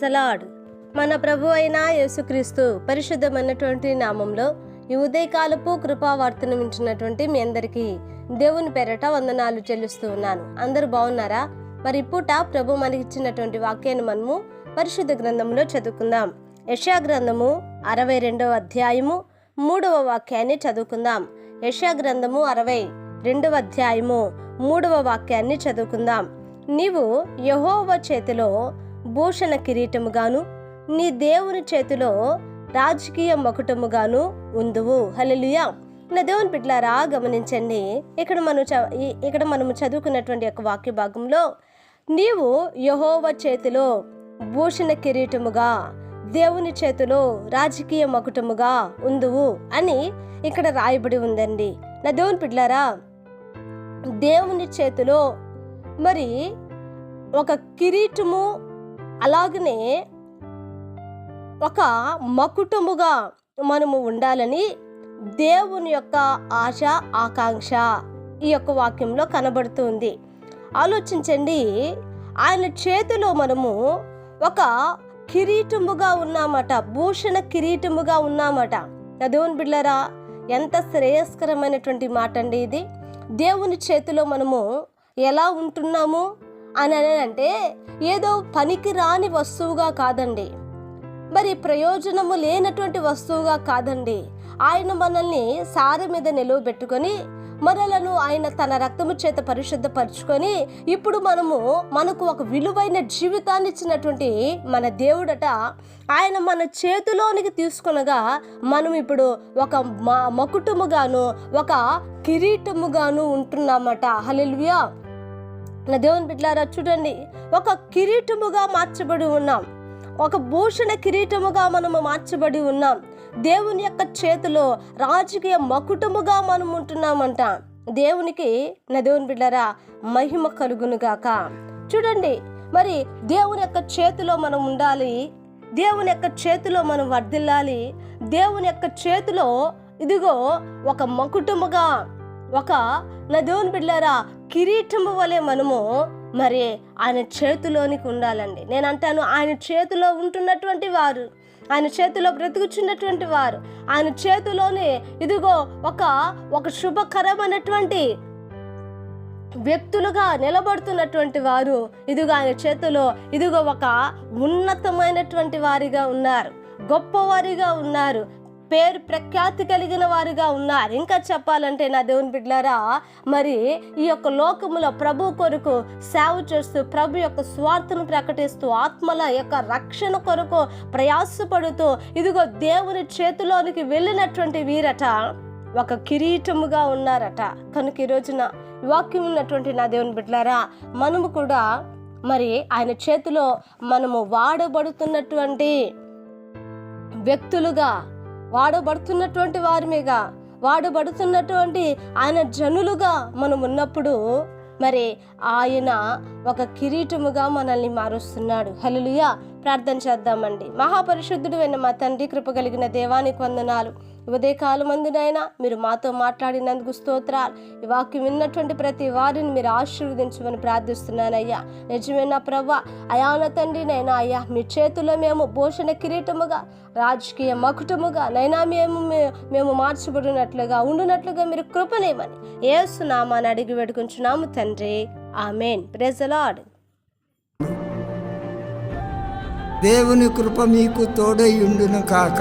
Praise the Lord మన ప్రభు అయిన యేసుక్రీస్తు పరిశుద్ధమైనటువంటి నామంలో ఈ ఉదయకాలపు కృపావార్తను వింటున్నటువంటి మీ అందరికీ దేవుని పేరట వందనాలు చెల్లిస్తూ ఉన్నాను. అందరూ బాగున్నారా? మరి పూట ప్రభు మనకిచ్చినటువంటి వాక్యాన్ని మనము పరిశుద్ధ గ్రంథంలో చదువుకుందాం. యశా గ్రంథము అరవై రెండవ అధ్యాయము మూడవ వాక్యాన్ని చదువుకుందాం. యశా గ్రంథము అరవై రెండవ అధ్యాయము మూడవ వాక్యాన్ని చదువుకుందాం. నీవు యహోవ చేతిలో భూషణ కిరీటముగాను నీ దేవుని చేతిలో రాజకీయ మకుటముగాను ఉందువు. హలలుయా నా దేవుని బిడ్డలారా గమనించండి. ఇక్కడ మనం చ- ఇక్కడ మనము చదువుకున్నటువంటి యొక్క వాక్య భాగంలో నీవు యహోవ చేతిలో భూషణ కిరీటముగా దేవుని చేతిలో రాజకీయ మకుటముగా ఉందువు అని ఇక్కడ రాయబడి ఉందండి. నా దేవుని బిడ్డలారా దేవుని చేతిలో మరి ఒక కిరీటము అలాగనే ఒక మకుటముగా మనము ఉండాలని దేవుని యొక్క ఆశ ఆకాంక్ష ఈ యొక్క వాక్యంలో కనబడుతుంది. ఆలోచించండి ఆయన చేతిలో మనము ఒక కిరీటముగా ఉన్నామట భూషణ కిరీటముగా ఉన్నామట. దేవుని బిడ్డలారా ఎంత శ్రేయస్కరమైనటువంటి మాట అండి ఇది. దేవుని చేతిలో మనము ఎలా ఉంటున్నాము? అని అంటే ఏదో పనికి రాని వస్తువుగా కాదండి. మరి ప్రయోజనము లేనటువంటి వస్తువుగా కాదండి. ఆయన మనల్ని సారి మీద నిలువబెట్టుకొని మనలను ఆయన తన రక్తము చేత పరిశుద్ధపరచుకొని ఇప్పుడు మనము మనకు ఒక విలువైన జీవితాన్ని ఇచ్చినటువంటి మన దేవుడట ఆయన మన చేతిలోనికి తీసుకునగా మనం ఇప్పుడు ఒక మ మకుటముగాను ఒక కిరీటముగాను ఉంటున్నామట. హల్లెలూయా! నా దేవుని బిడ్డలారా చూడండి ఒక కిరీటముగా మార్చబడి ఉన్నాం. ఒక భూషణ కిరీటముగా మనము మార్చబడి ఉన్నాం. దేవుని యొక్క చేతిలో రాజకీయ మకుటముగా మనం ఉంటున్నామంట. దేవునికి నా దేవుని బిడ్డలారా మహిమ కలుగునుగాక చూడండి మరి దేవుని యొక్క చేతిలో మనం ఉండాలి దేవుని యొక్క చేతిలో మనం వర్ధిల్లాలి దేవుని యొక్క చేతిలో ఇదిగో ఒక మకుటముగా ఒక నా దేవుని బిడ్డారా కిరీటము వలె మనము మరి ఆయన చేతిలోనికి ఉండాలండి. నేను అంటాను ఆయన చేతిలో ఉంటున్నటువంటి వారు ఆయన చేతిలో బ్రతుకుచున్నటువంటి వారు ఆయన చేతిలోనే ఇదిగో ఒక ఒక శుభకరమైనటువంటి వ్యక్తులుగా నిలబడుతున్నటువంటి వారు ఇదిగో ఆయన చేతిలో ఇదిగో ఒక ఉన్నతమైనటువంటి వారిగా ఉన్నారు గొప్పవారిగా ఉన్నారు పేరు ప్రఖ్యాతి కలిగిన వారుగా ఉన్నారు. ఇంకా చెప్పాలంటే నా దేవుని బిడ్డలారా మరి ఈ యొక్క లోకములో ప్రభు కొరకు సేవ చేస్తూ ప్రభు యొక్క స్వార్థను ప్రకటిస్తూ ఆత్మల యొక్క రక్షణ కొరకు ప్రయాసపడుతూ ఇదిగో దేవుని చేతిలోనికి వెళ్ళినటువంటి వీరట ఒక కిరీటముగా ఉన్నారట. కనుక ఈ రోజున వాక్యం ఉన్నటువంటి నా దేవుని బిడ్డలారా మనము కూడా మరి ఆయన చేతిలో మనము వాడబడుతున్నటువంటి వ్యక్తులుగా వాడబడుతున్నటువంటి వారిమేగా వాడబడుతున్నటువంటి ఆయన జనులుగా మనం ఉన్నప్పుడు మరి ఆయన ఒక కిరీటముగా మనల్ని మారుస్తున్నాడు. హల్లెలూయా! ప్రార్థన చేద్దామండి. మహాపరిశుద్ధుడు అయిన మా తండ్రి కృప కలిగిన దేవానికి వందనాలు. ఉదయకాలం మందునైనా మీరు మాతో మాట్లాడినందుకు స్తోత్రాలు. ఈ వాక్యం విన్నటువంటి ప్రతి వారిని మీరు ఆశీర్వదించమని ప్రార్థిస్తున్నానయ్యా. నిజమైన ప్రభా అయాన తండ్రి నైనా అయ్యా మీ చేతిలో మేము భూషణ కిరీటముగా రాజకీయ మకుటముగా నైనా మేము మేము మార్చబడినట్లుగా ఉండునట్లుగా మీరు కృపనేమని ఏసునామాని అడిగి వేడుకుంటున్నాము తండ్రి. ఆమెన్. ప్రెజలాడ్ దేవుని కృప మీకు తోడై ఉండును కాక.